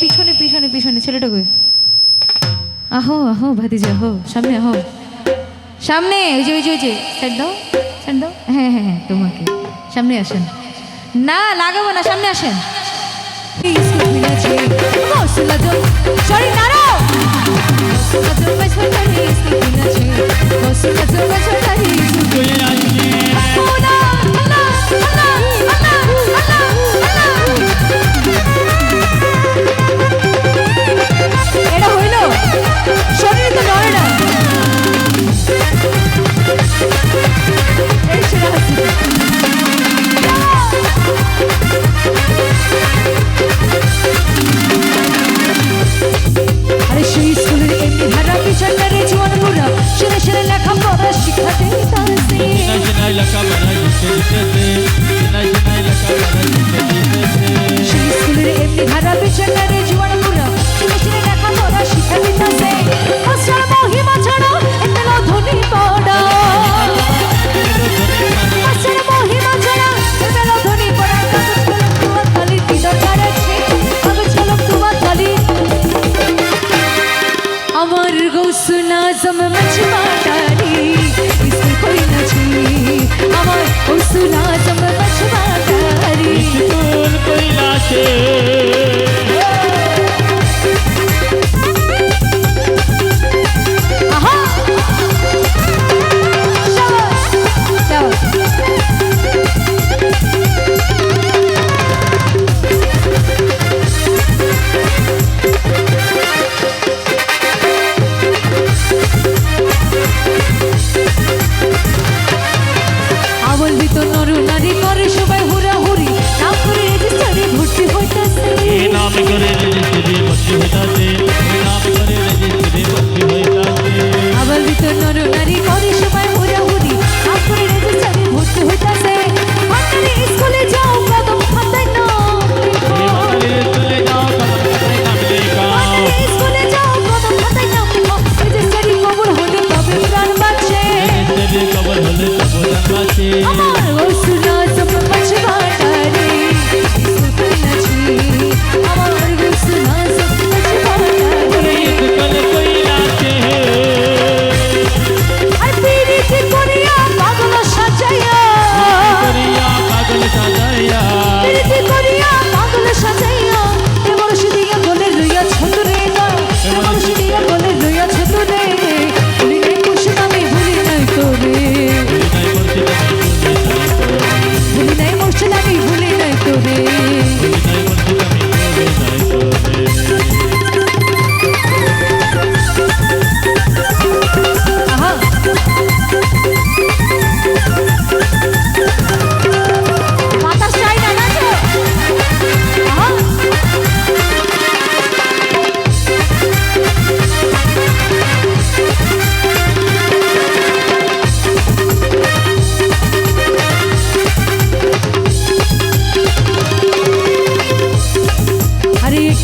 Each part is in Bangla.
পিছনে পিছনে পিছনে ছেলেটা কই আহো আহো, ভাতিজা, আহো, সামনে আহো। সামনে, ওই যে ওই যে ওই যে স্যার দাও স্যার দাও। হ্যাঁ হ্যাঁ হ্যাঁ তোমাকে। সামনে আসেন। না, লাগাবো না, সামনে আসেন। সরি দাঁড়াও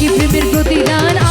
কি প্রেমের প্রতিদান